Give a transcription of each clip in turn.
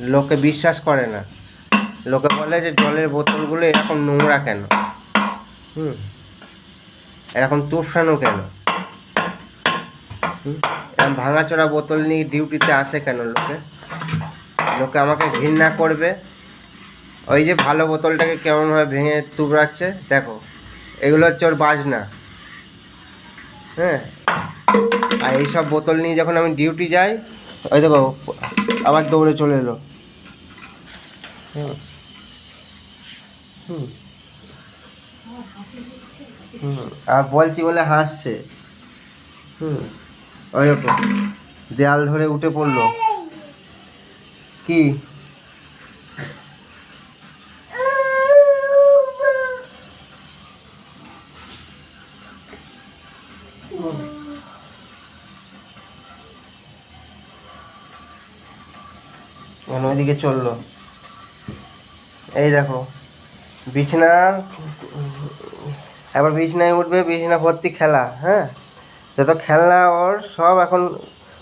লোকে বিশ্বাস করে না। লোকে বলে যে জলের বোতলগুলো এরকম নোংরা কেন? হুম? এরকম তুফসানো কেন? এরকম ভাঙাচোরা বোতল নিয়ে ডিউটিতে আসে কেন লোকে? লোকে আমাকে ঘৃণা করবে। ওই যে ভালো বোতলটাকে কেমনভাবে ভেঙে তুবড়াচ্ছে দেখো, এগুলো হচ্ছে ওর বাজনা। হ্যাঁ? আর এইসব বোতল নিয়ে যখন আমি ডিউটি যাই, ওই দেখো, আবার দৌড়ে চলে এলো। হুম হুম। হুম, আর বলছি বলে হাসছে। হুম, ওই দেয়াল ধরে উঠে পড়ল। কি? ওইদিকে চলল? এই দেখো, বিছানা, এবার বিছনায় উঠবে, বিছনা ভর্তি খেলা হ্যাঁ? যত খেলনা ওর, সব এখন,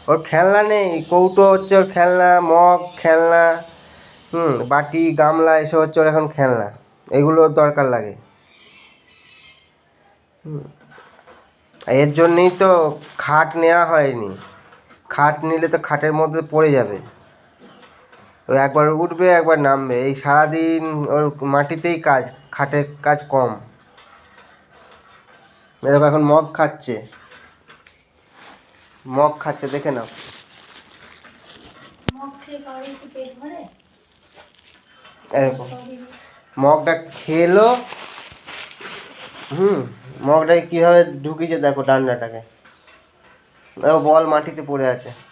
ওর খেলনা নেই, কৌটো হচ্ছে ওর খেলনা, মগ খেলনা, হুম, বাটি, গামলা, এসব হচ্ছে ওর এখন খেলনা, এগুলো দরকার লাগে। এর জন্যই তো খাট নেওয়া হয়নি, খাট নিলে তো খাটের মধ্যে পড়ে যাবে। একবার উঠবে একবার নামবে। এই সারাদিন ওর মাটিতেই কাজ খাটের কাজ কম। দেখো এখন মগ খাচ্ছে। মগ খাচ্ছে দেখে নাও। দেখো। মগটা খেলো। হুম মগটাকে কীভাবে ঢুকিয়েছে দেখো ডান্ডাটাকে। দেখো বল মাটিতে পড়ে আছে হুম।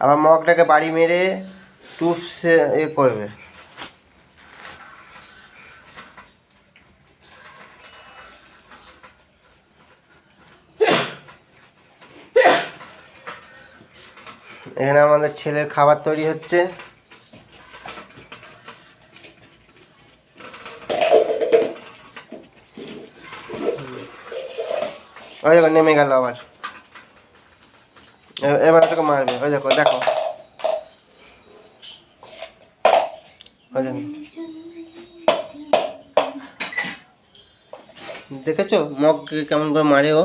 আবার মগটাকে বাড়ি মেরে টুপসে এ করবে। এখানে আমাদের ছেলের খাবার তৈরি হচ্ছে। ওই নেমে গেল আবার। এবার ওটাকে মারবে। ওই দেখো দেখো। দেখেছ? মগ কেমন করে মারে ও?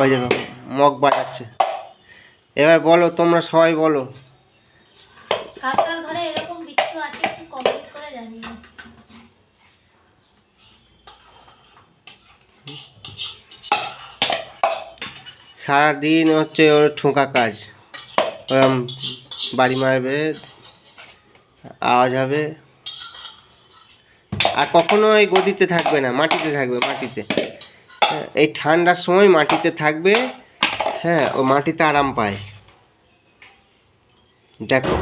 ওই দেখো মগ বাজাচ্ছে। এবার বলো তোমরা সবাই বলো। কার কার সারাদিন হচ্ছে ওর ঠোকা কাজ। ওরম বাড়ি মারবে, আওয়াজ হবে। আর কখনো এই গদিতে থাকবে না, মাটিতে থাকবে, মাটিতে। এই ঠান্ডার সময় মাটিতে থাকবে হ্যাঁ ও মাটিতে আরাম পায়। দেখো।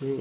হুম।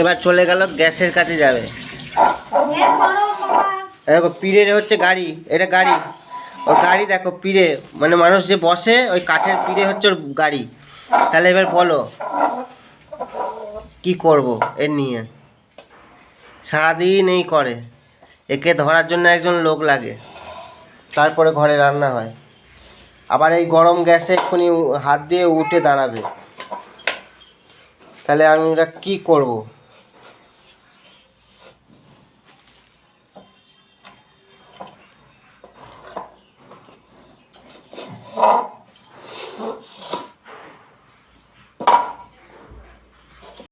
এবার চলে গেল গ্যাসের কাছে যাবে গ্যাস করো বাবা এই দেখো, পিড়ের হচ্ছে গাড়ি, এটা গাড়ি। ও গাড়ি দেখো, পিড়ে। মানে মানুষ যে বসে, ওই কাঠের পিড়ে হচ্ছে ওর গাড়ি। তাহলে এবার বলো, কি করব এর নিয়ে? সারাদিন এই করে। একে ধরার জন্য একজন লোক লাগে। তারপরে ঘরে রান্না হয়। আবার এই গরম গ্যাসে এক্ষুনি হাত দিয়ে উঠে দাঁড়াবে। তাহলে আমি ওটা কী করব?